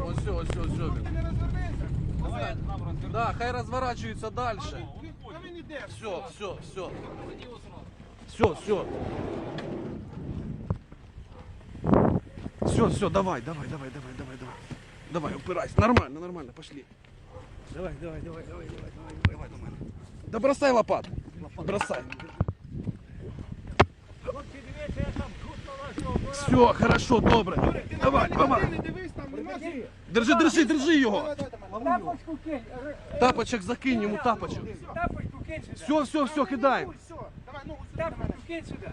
ось, ось, ось, ось. Ти не розвернися. Давай нам розвернемо. Да, хай розворачується далі. Та він іде. Все, все, все. Все, все. Все, все, давай, давай, давай, давай, давай, давай. Давай, упирайся. Нормально, нормально, пошли. Давай, давай, давай, давай, давай, давай, давай, давай. Да бросай лопату. Бросай. Все, хорошо, добре. Давай, давай. Держи, держи, держи його. Тапочку кинь, Тапочок закинь йому тапочок. тапочку кинь сюди. Все, все, все, кидаємо. Давай, ну, сюди, давай. Тапочку кинь сюди.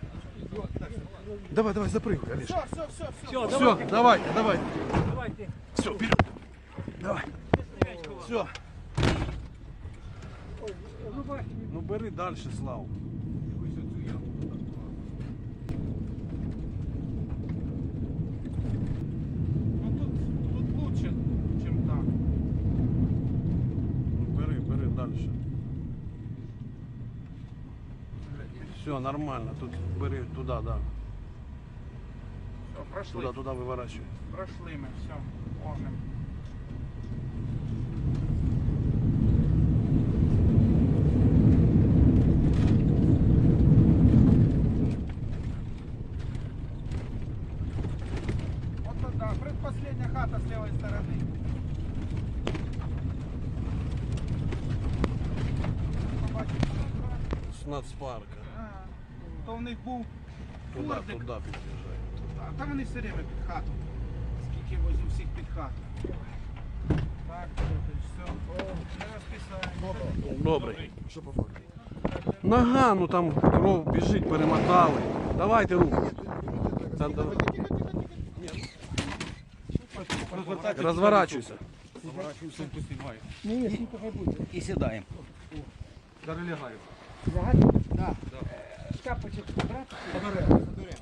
Давай, давай, запрыгивай, Олеж. Все, все, все, все. Все, Все, давай, давай. давайте. Все, вперед. Давай. Все. Рубашки. Ну бери далі, Славу. Ну тут, тут лучше, чем там. Ну, далі. Все, нормально. Тут бери туди, да. Все, прошли. Туди, туди виворачуй. Прошли ми, все, можемо. Вот да, предпоследняя хата с левой стороны. нацпарка. а, То в них був Туди, фордик. туди під'їжджай. А там вони все время під хату. Скільки возив всіх під хату. Так, все. Не розписаємо. Добре. Що по факту? Нога, ну там кров біжить, перемотали. Давайте руку. Та, давай. Розворачуйся. Ні, ні, сумку хай буде. І сідаємо. Перелягаю. Лягати? Так. Тапочок брати.